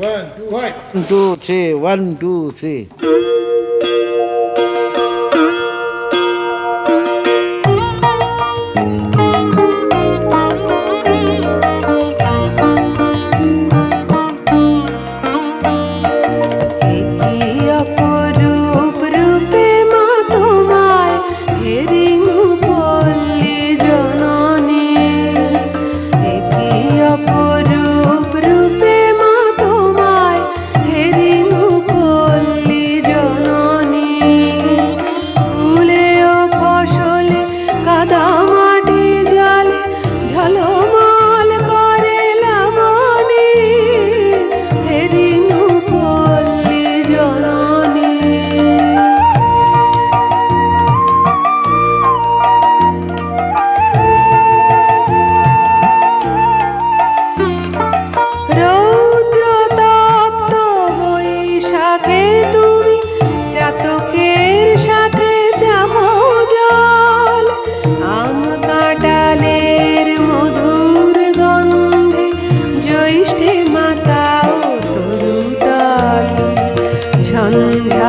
One, two, one, two, three. One, two, three.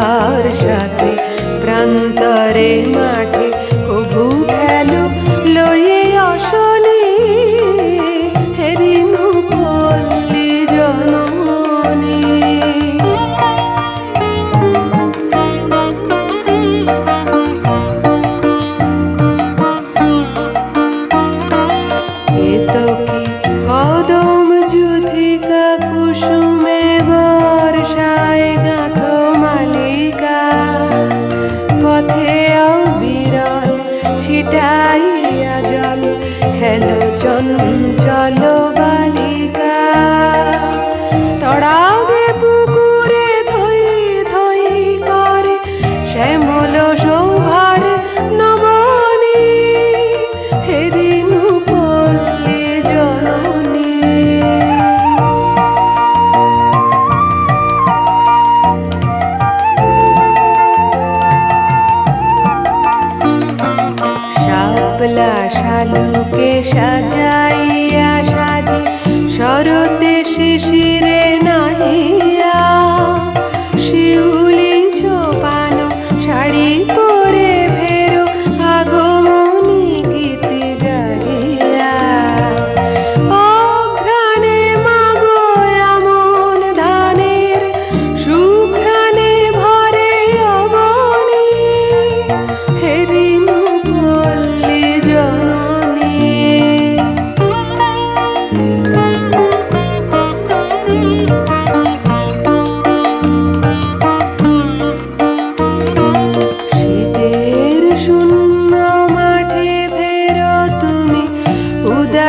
তার সাথে ছিটাইয়া জল খেলো চঞ্চল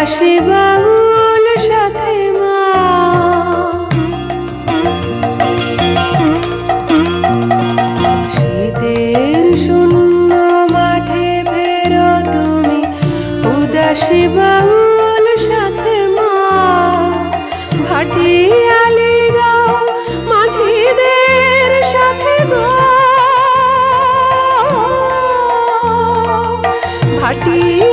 আসে বাউল সাথে মা। মাঠে ফেরো তুমি, উদাসী বাউল সাথে মা। ভাটিয়ালি গাও মাঝিদের সাথে গো। ভাটিয়া